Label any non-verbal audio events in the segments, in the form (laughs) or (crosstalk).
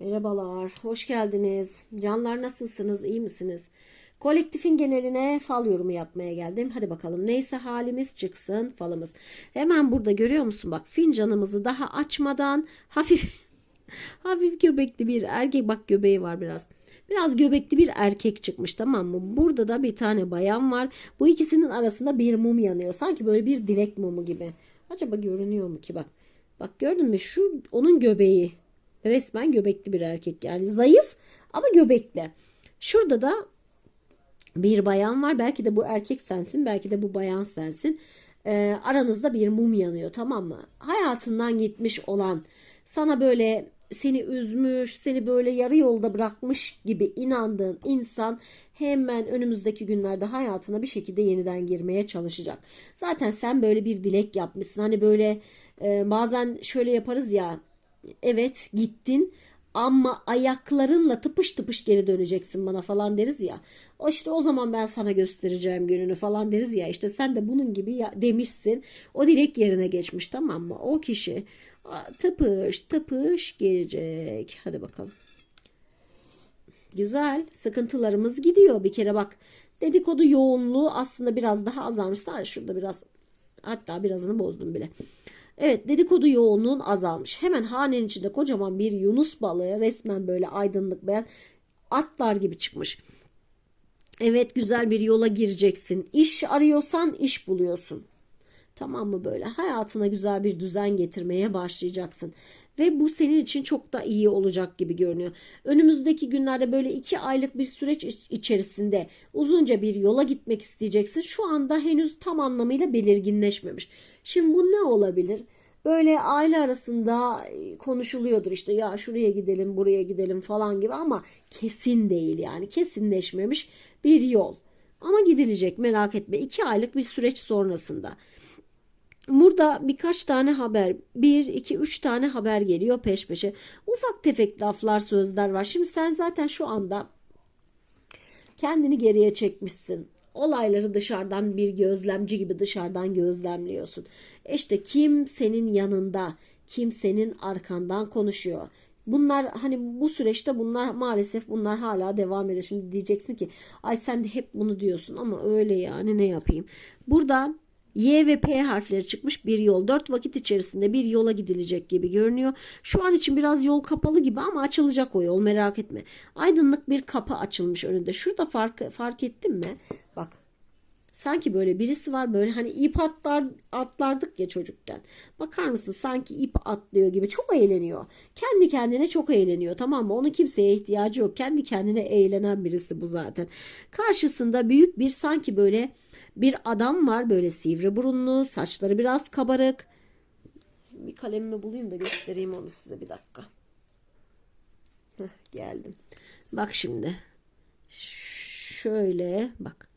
Merhabalar, hoş geldiniz. Canlar nasılsınız, iyi misiniz? Kolektifin geneline fal yorumu yapmaya geldim. Hadi bakalım neyse halimiz çıksın falımız. Hemen burada görüyor musun bak fincanımızı daha açmadan hafif (laughs) hafif göbekli bir erkek bak göbeği var biraz. Biraz göbekli bir erkek çıkmış tamam mı? Burada da bir tane bayan var. Bu ikisinin arasında bir mum yanıyor. Sanki böyle bir dilek mumu gibi. Acaba görünüyor mu ki bak. Bak gördün mü şu onun göbeği. Resmen göbekli bir erkek yani zayıf ama göbekli. Şurada da bir bayan var. Belki de bu erkek sensin, belki de bu bayan sensin. Ee, aranızda bir mum yanıyor tamam mı? Hayatından gitmiş olan, sana böyle seni üzmüş, seni böyle yarı yolda bırakmış gibi inandığın insan hemen önümüzdeki günlerde hayatına bir şekilde yeniden girmeye çalışacak. Zaten sen böyle bir dilek yapmışsın. Hani böyle e, bazen şöyle yaparız ya. Evet gittin ama ayaklarınla tıpış tıpış geri döneceksin bana falan deriz ya. O işte o zaman ben sana göstereceğim gününü falan deriz ya. İşte sen de bunun gibi ya, demişsin. O dilek yerine geçmiş tamam mı? O kişi tıpış tıpış gelecek. Hadi bakalım. Güzel. Sıkıntılarımız gidiyor. Bir kere bak dedikodu yoğunluğu aslında biraz daha azalmış. Sadece şurada biraz hatta birazını bozdum bile. Evet dedikodu yoğunluğun azalmış. Hemen hanenin içinde kocaman bir yunus balığı resmen böyle aydınlık beyan atlar gibi çıkmış. Evet güzel bir yola gireceksin. İş arıyorsan iş buluyorsun. Tamam mı böyle? Hayatına güzel bir düzen getirmeye başlayacaksın. Ve bu senin için çok da iyi olacak gibi görünüyor. Önümüzdeki günlerde böyle iki aylık bir süreç içerisinde uzunca bir yola gitmek isteyeceksin. Şu anda henüz tam anlamıyla belirginleşmemiş. Şimdi bu ne olabilir? Böyle aile arasında konuşuluyordur işte ya şuraya gidelim buraya gidelim falan gibi ama kesin değil yani kesinleşmemiş bir yol. Ama gidilecek merak etme iki aylık bir süreç sonrasında. Burada birkaç tane haber, bir, iki, üç tane haber geliyor peş peşe. Ufak tefek laflar, sözler var. Şimdi sen zaten şu anda kendini geriye çekmişsin. Olayları dışarıdan bir gözlemci gibi dışarıdan gözlemliyorsun. İşte kim senin yanında, kim senin arkandan konuşuyor. Bunlar hani bu süreçte bunlar maalesef bunlar hala devam ediyor. Şimdi diyeceksin ki ay sen de hep bunu diyorsun ama öyle yani ne yapayım. Burada Y ve P harfleri çıkmış bir yol. Dört vakit içerisinde bir yola gidilecek gibi görünüyor. Şu an için biraz yol kapalı gibi ama açılacak o yol merak etme. Aydınlık bir kapı açılmış önünde. Şurada fark, fark ettin mi? Bak Sanki böyle birisi var böyle hani ip atlar, atlardık ya çocukken. Bakar mısın sanki ip atlıyor gibi çok eğleniyor. Kendi kendine çok eğleniyor tamam mı? Onun kimseye ihtiyacı yok. Kendi kendine eğlenen birisi bu zaten. Karşısında büyük bir sanki böyle bir adam var böyle sivri burunlu saçları biraz kabarık. Bir kalemimi bulayım da göstereyim onu size bir dakika. Heh, geldim. Bak şimdi. Şöyle bak.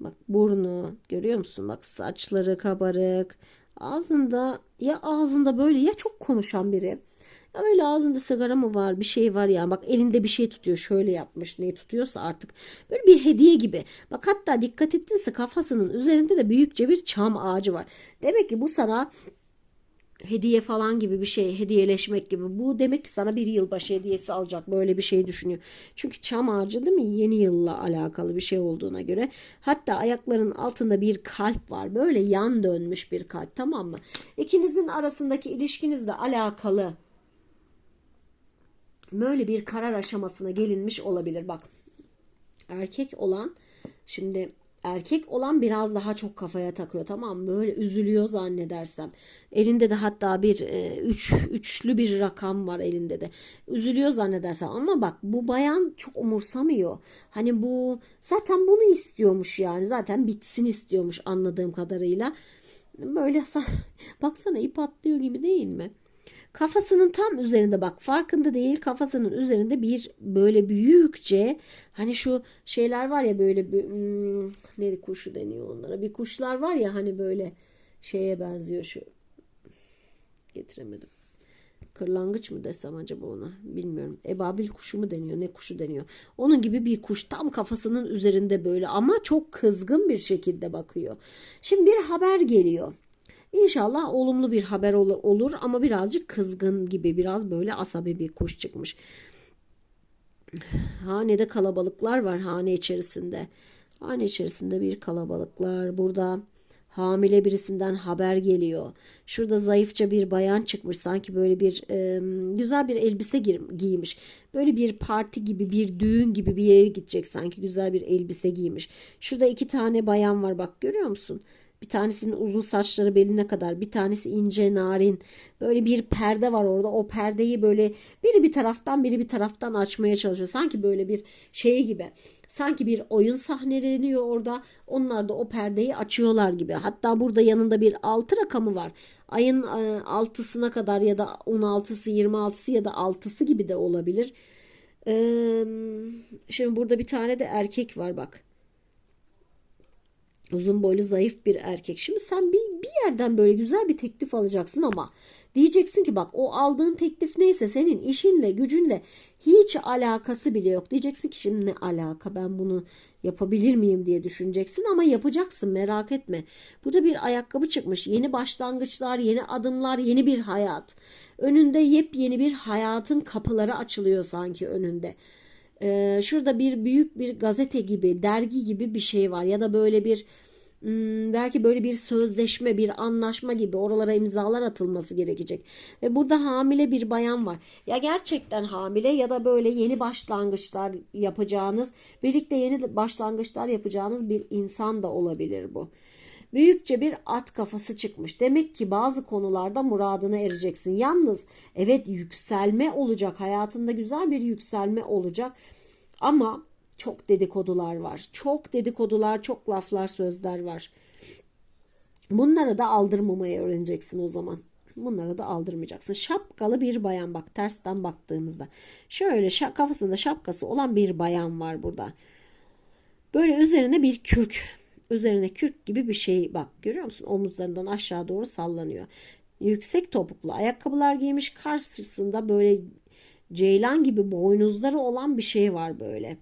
Bak burnu görüyor musun? Bak saçları kabarık. Ağzında ya ağzında böyle ya çok konuşan biri. Ya böyle ağzında sigara mı var bir şey var ya. Bak elinde bir şey tutuyor şöyle yapmış ne tutuyorsa artık. Böyle bir hediye gibi. Bak hatta dikkat ettinse kafasının üzerinde de büyükçe bir çam ağacı var. Demek ki bu sana hediye falan gibi bir şey hediyeleşmek gibi. Bu demek ki sana bir yılbaşı hediyesi alacak böyle bir şey düşünüyor. Çünkü çam ağacı değil mi? Yeni yılla alakalı bir şey olduğuna göre. Hatta ayakların altında bir kalp var. Böyle yan dönmüş bir kalp tamam mı? İkinizin arasındaki ilişkinizle alakalı böyle bir karar aşamasına gelinmiş olabilir bak erkek olan şimdi erkek olan biraz daha çok kafaya takıyor tamam mı? Böyle üzülüyor zannedersem. Elinde de hatta bir e, üç, üçlü bir rakam var elinde de. Üzülüyor zannedersem ama bak bu bayan çok umursamıyor. Hani bu zaten bunu istiyormuş yani. Zaten bitsin istiyormuş anladığım kadarıyla. Böyle (laughs) baksana ip atlıyor gibi değil mi? Kafasının tam üzerinde bak farkında değil kafasının üzerinde bir böyle büyükçe hani şu şeyler var ya böyle bir hmm, kuşu deniyor onlara bir kuşlar var ya hani böyle şeye benziyor şu getiremedim. Kırlangıç mı desem acaba ona bilmiyorum. Ebabil kuşu mu deniyor ne kuşu deniyor. Onun gibi bir kuş tam kafasının üzerinde böyle ama çok kızgın bir şekilde bakıyor. Şimdi bir haber geliyor. İnşallah olumlu bir haber ol- olur ama birazcık kızgın gibi biraz böyle asabi bir kuş çıkmış. Hanede kalabalıklar var hane içerisinde. Hane içerisinde bir kalabalıklar. Burada hamile birisinden haber geliyor. Şurada zayıfça bir bayan çıkmış. Sanki böyle bir e, güzel bir elbise giymiş. Böyle bir parti gibi bir düğün gibi bir yere gidecek sanki güzel bir elbise giymiş. Şurada iki tane bayan var bak görüyor musun? Bir tanesinin uzun saçları beline kadar, bir tanesi ince narin. Böyle bir perde var orada. O perdeyi böyle biri bir taraftan biri bir taraftan açmaya çalışıyor. Sanki böyle bir şey gibi. Sanki bir oyun sahneleniyor orada. Onlar da o perdeyi açıyorlar gibi. Hatta burada yanında bir 6 rakamı var. Ayın e, 6'sına kadar ya da 16'sı, 26'sı ya da 6'sı gibi de olabilir. Şimdi burada bir tane de erkek var bak. Uzun boylu zayıf bir erkek. Şimdi sen bir, bir yerden böyle güzel bir teklif alacaksın ama diyeceksin ki bak o aldığın teklif neyse senin işinle gücünle hiç alakası bile yok. Diyeceksin ki şimdi ne alaka ben bunu yapabilir miyim diye düşüneceksin ama yapacaksın merak etme. Burada bir ayakkabı çıkmış. Yeni başlangıçlar, yeni adımlar, yeni bir hayat. Önünde yepyeni bir hayatın kapıları açılıyor sanki önünde. Ee, şurada bir büyük bir gazete gibi, dergi gibi bir şey var ya da böyle bir hmm, belki böyle bir sözleşme, bir anlaşma gibi oralara imzalar atılması gerekecek. Ve burada hamile bir bayan var. Ya gerçekten hamile ya da böyle yeni başlangıçlar yapacağınız, birlikte yeni başlangıçlar yapacağınız bir insan da olabilir bu. Büyükçe bir at kafası çıkmış. Demek ki bazı konularda muradına ereceksin. Yalnız evet yükselme olacak. Hayatında güzel bir yükselme olacak. Ama çok dedikodular var. Çok dedikodular, çok laflar, sözler var. Bunlara da aldırmamayı öğreneceksin o zaman. Bunlara da aldırmayacaksın. Şapkalı bir bayan bak tersten baktığımızda. Şöyle şa- kafasında şapkası olan bir bayan var burada. Böyle üzerine bir kürk. Üzerine kürk gibi bir şey bak görüyor musun? Omuzlarından aşağı doğru sallanıyor. Yüksek topuklu ayakkabılar giymiş. Karşısında böyle ceylan gibi boynuzları olan bir şey var böyle.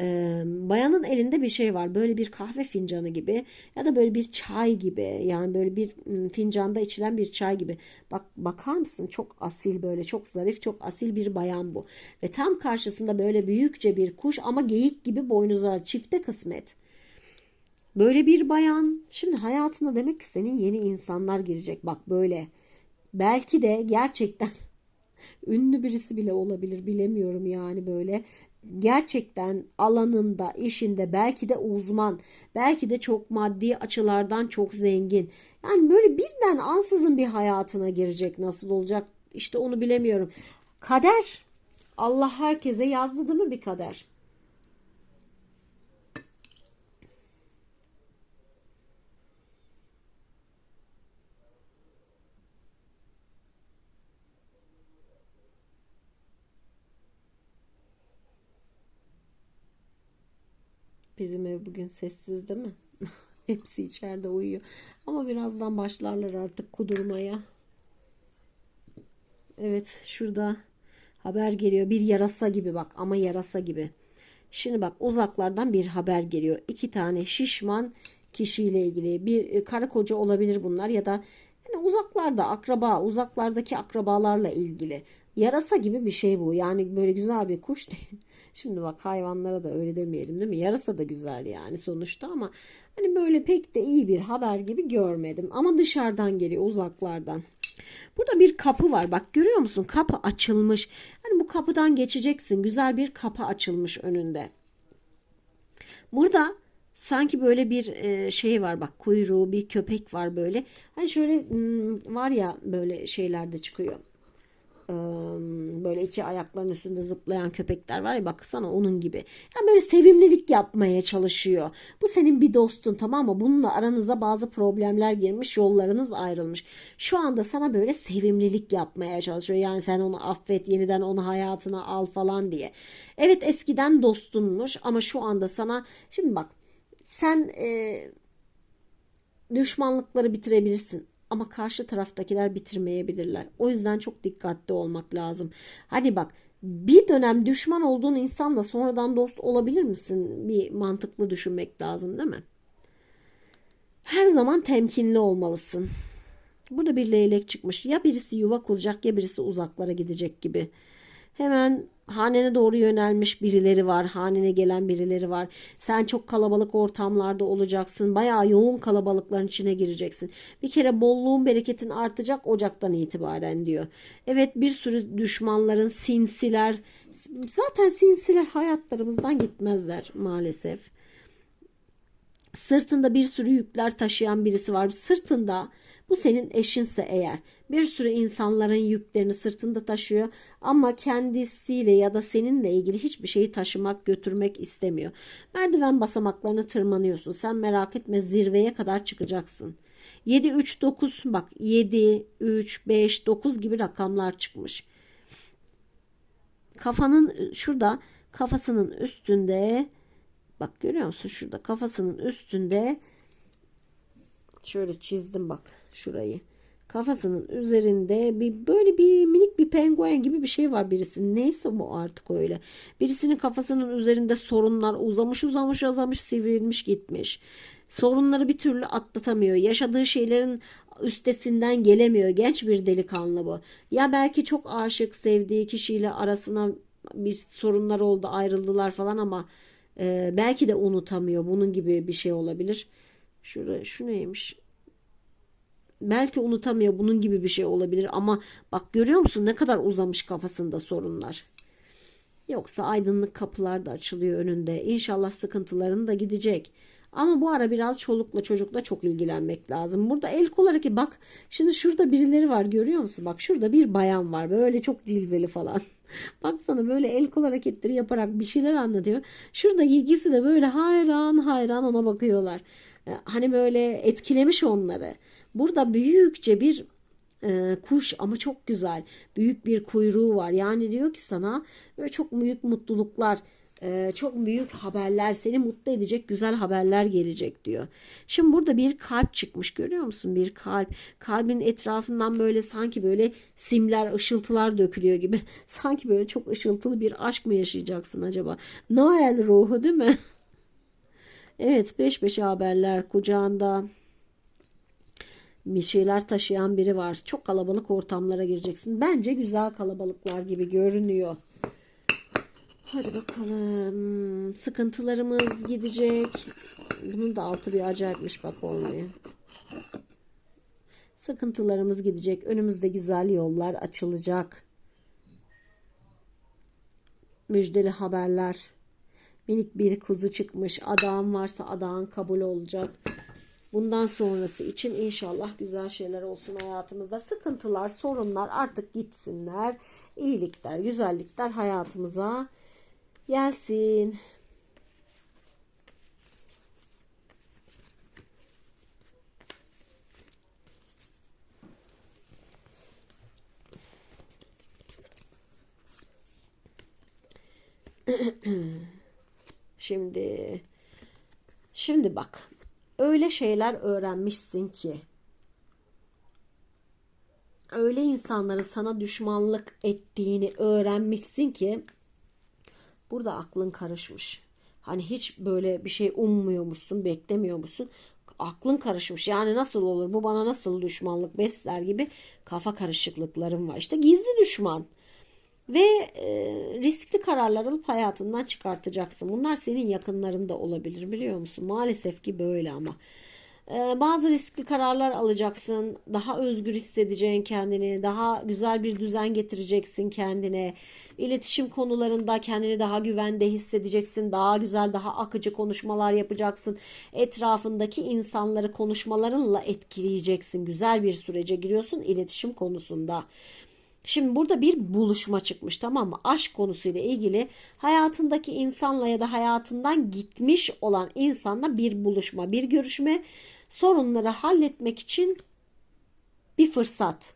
Ee, bayanın elinde bir şey var. Böyle bir kahve fincanı gibi ya da böyle bir çay gibi. Yani böyle bir fincanda içilen bir çay gibi. Bak bakar mısın? Çok asil böyle çok zarif, çok asil bir bayan bu. Ve tam karşısında böyle büyükçe bir kuş ama geyik gibi boynuzlar. Çifte kısmet. Böyle bir bayan. Şimdi hayatına demek ki senin yeni insanlar girecek. Bak böyle. Belki de gerçekten (laughs) ünlü birisi bile olabilir bilemiyorum yani böyle. Gerçekten alanında işinde belki de uzman belki de çok maddi açılardan çok zengin. Yani böyle birden ansızın bir hayatına girecek nasıl olacak? İşte onu bilemiyorum. Kader. Allah herkese yazdı değil mi bir kader Bizim ev bugün sessiz değil mi? (laughs) Hepsi içeride uyuyor. Ama birazdan başlarlar artık kudurmaya. Evet şurada haber geliyor. Bir yarasa gibi bak ama yarasa gibi. Şimdi bak uzaklardan bir haber geliyor. İki tane şişman kişiyle ilgili bir e, karı koca olabilir bunlar ya da yani uzaklarda akraba uzaklardaki akrabalarla ilgili. Yarasa gibi bir şey bu. Yani böyle güzel bir kuş değil. (laughs) Şimdi bak hayvanlara da öyle demeyelim değil mi? Yarasa da güzel yani sonuçta ama hani böyle pek de iyi bir haber gibi görmedim. Ama dışarıdan geliyor uzaklardan. Burada bir kapı var. Bak görüyor musun? Kapı açılmış. Hani bu kapıdan geçeceksin. Güzel bir kapı açılmış önünde. Burada sanki böyle bir e, şey var bak kuyruğu bir köpek var böyle. Hani şöyle hmm, var ya böyle şeylerde çıkıyor. Eee, Böyle iki ayakların üstünde zıplayan köpekler var ya baksana onun gibi. Yani böyle sevimlilik yapmaya çalışıyor. Bu senin bir dostun tamam mı? Bununla aranıza bazı problemler girmiş, yollarınız ayrılmış. Şu anda sana böyle sevimlilik yapmaya çalışıyor. Yani sen onu affet, yeniden onu hayatına al falan diye. Evet eskiden dostunmuş ama şu anda sana şimdi bak sen e, düşmanlıkları bitirebilirsin ama karşı taraftakiler bitirmeyebilirler. O yüzden çok dikkatli olmak lazım. Hadi bak bir dönem düşman olduğun insanla sonradan dost olabilir misin? Bir mantıklı düşünmek lazım değil mi? Her zaman temkinli olmalısın. Burada bir leylek çıkmış. Ya birisi yuva kuracak ya birisi uzaklara gidecek gibi. Hemen hanene doğru yönelmiş birileri var. Hanene gelen birileri var. Sen çok kalabalık ortamlarda olacaksın. Bayağı yoğun kalabalıkların içine gireceksin. Bir kere bolluğun bereketin artacak Ocak'tan itibaren diyor. Evet bir sürü düşmanların sinsiler zaten sinsiler hayatlarımızdan gitmezler maalesef. Sırtında bir sürü yükler taşıyan birisi var. Sırtında bu senin eşinse eğer bir sürü insanların yüklerini sırtında taşıyor ama kendisiyle ya da seninle ilgili hiçbir şeyi taşımak götürmek istemiyor. Merdiven basamaklarını tırmanıyorsun. Sen merak etme zirveye kadar çıkacaksın. 7 3 9 bak 7 3 5 9 gibi rakamlar çıkmış. Kafanın şurada kafasının üstünde bak görüyor musun şurada kafasının üstünde şöyle çizdim bak şurayı. Kafasının üzerinde bir böyle bir minik bir penguen gibi bir şey var birisinin. Neyse bu artık öyle. Birisinin kafasının üzerinde sorunlar uzamış uzamış uzamış sivrilmiş gitmiş. Sorunları bir türlü atlatamıyor. Yaşadığı şeylerin üstesinden gelemiyor. Genç bir delikanlı bu. Ya belki çok aşık sevdiği kişiyle arasına bir sorunlar oldu ayrıldılar falan ama e, belki de unutamıyor. Bunun gibi bir şey olabilir. Şurada şu neymiş? Belki unutamıyor bunun gibi bir şey olabilir ama bak görüyor musun ne kadar uzamış kafasında sorunlar. Yoksa aydınlık kapılar da açılıyor önünde. İnşallah sıkıntıların da gidecek. Ama bu ara biraz çolukla çocukla çok ilgilenmek lazım. Burada el kol bak şimdi şurada birileri var görüyor musun? Bak şurada bir bayan var böyle çok cilveli falan. (laughs) Baksana böyle el kol hareketleri yaparak bir şeyler anlatıyor. Şurada ikisi de böyle hayran hayran ona bakıyorlar. Ee, hani böyle etkilemiş onları. Burada büyükçe bir e, kuş ama çok güzel. Büyük bir kuyruğu var. Yani diyor ki sana böyle çok büyük mutluluklar, e, çok büyük haberler, seni mutlu edecek güzel haberler gelecek diyor. Şimdi burada bir kalp çıkmış görüyor musun? Bir kalp. Kalbin etrafından böyle sanki böyle simler, ışıltılar dökülüyor gibi. (laughs) Sanki böyle çok ışıltılı bir aşk mı yaşayacaksın acaba? Noel ruhu değil mi? (laughs) Evet peş peşe haberler kucağında bir şeyler taşıyan biri var. Çok kalabalık ortamlara gireceksin. Bence güzel kalabalıklar gibi görünüyor. Hadi bakalım. Sıkıntılarımız gidecek. Bunun da altı bir acayipmiş bak olmuyor. Sıkıntılarımız gidecek. Önümüzde güzel yollar açılacak. Müjdeli haberler. Minik bir kuzu çıkmış. Adağın varsa adağın kabul olacak. Bundan sonrası için inşallah güzel şeyler olsun hayatımızda. Sıkıntılar, sorunlar artık gitsinler. İyilikler, güzellikler hayatımıza gelsin. Şimdi şimdi bak öyle şeyler öğrenmişsin ki öyle insanların sana düşmanlık ettiğini öğrenmişsin ki burada aklın karışmış. Hani hiç böyle bir şey ummuyormuşsun, beklemiyormuşsun. Aklın karışmış. Yani nasıl olur? Bu bana nasıl düşmanlık besler gibi kafa karışıklıklarım var. İşte gizli düşman ve e, riskli kararlar alıp hayatından çıkartacaksın. Bunlar senin yakınlarında olabilir biliyor musun? Maalesef ki böyle ama. E, bazı riskli kararlar alacaksın. Daha özgür hissedeceksin kendini. Daha güzel bir düzen getireceksin kendine. İletişim konularında kendini daha güvende hissedeceksin. Daha güzel, daha akıcı konuşmalar yapacaksın. Etrafındaki insanları konuşmalarınla etkileyeceksin. Güzel bir sürece giriyorsun iletişim konusunda. Şimdi burada bir buluşma çıkmış tamam mı? Aşk konusuyla ilgili hayatındaki insanla ya da hayatından gitmiş olan insanla bir buluşma, bir görüşme, sorunları halletmek için bir fırsat.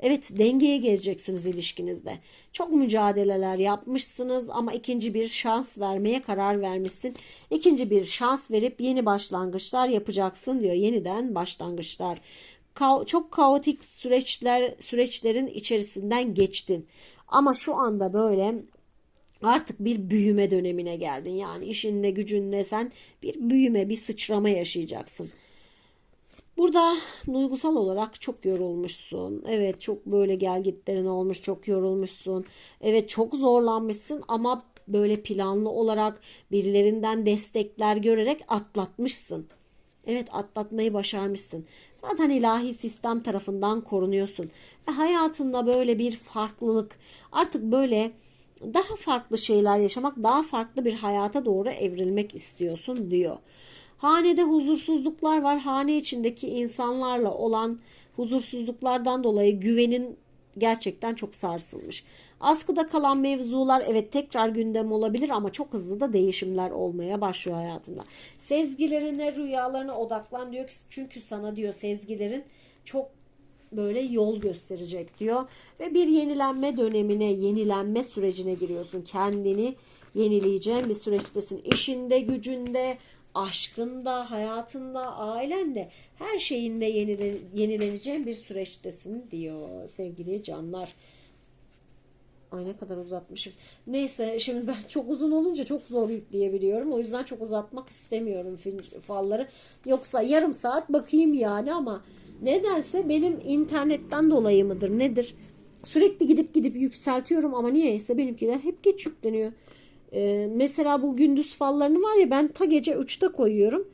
Evet dengeye geleceksiniz ilişkinizde. Çok mücadeleler yapmışsınız ama ikinci bir şans vermeye karar vermişsin. İkinci bir şans verip yeni başlangıçlar yapacaksın diyor. Yeniden başlangıçlar ka çok kaotik süreçler süreçlerin içerisinden geçtin. Ama şu anda böyle artık bir büyüme dönemine geldin. Yani işinle gücünle sen bir büyüme, bir sıçrama yaşayacaksın. Burada duygusal olarak çok yorulmuşsun. Evet çok böyle gelgitlerin olmuş, çok yorulmuşsun. Evet çok zorlanmışsın ama böyle planlı olarak birilerinden destekler görerek atlatmışsın. Evet atlatmayı başarmışsın. Zaten ilahi sistem tarafından korunuyorsun. Ve hayatında böyle bir farklılık artık böyle daha farklı şeyler yaşamak, daha farklı bir hayata doğru evrilmek istiyorsun diyor. Hanede huzursuzluklar var. Hane içindeki insanlarla olan huzursuzluklardan dolayı güvenin gerçekten çok sarsılmış. Askıda kalan mevzular evet tekrar gündem olabilir ama çok hızlı da değişimler olmaya başlıyor hayatında. Sezgilerine, rüyalarına odaklan diyor. Çünkü sana diyor sezgilerin çok böyle yol gösterecek diyor. Ve bir yenilenme dönemine, yenilenme sürecine giriyorsun. Kendini yenileyeceğin bir süreçtesin. İşinde, gücünde, aşkında, hayatında, ailende, her şeyinde yenile, yenileneceğin bir süreçtesin diyor sevgili canlar. Ay ne kadar uzatmışım. Neyse şimdi ben çok uzun olunca çok zor yükleyebiliyorum. O yüzden çok uzatmak istemiyorum falları. Yoksa yarım saat bakayım yani ama nedense benim internetten dolayı mıdır nedir? Sürekli gidip gidip yükseltiyorum ama niyeyse benimkiler hep geç yükleniyor. Ee, mesela bu gündüz fallarını var ya ben ta gece 3'te koyuyorum.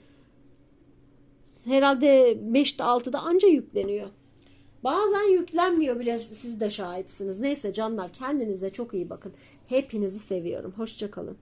Herhalde 5'te 6'da anca yükleniyor. Bazen yüklenmiyor bile siz de şahitsiniz. Neyse canlar kendinize çok iyi bakın. Hepinizi seviyorum. Hoşçakalın.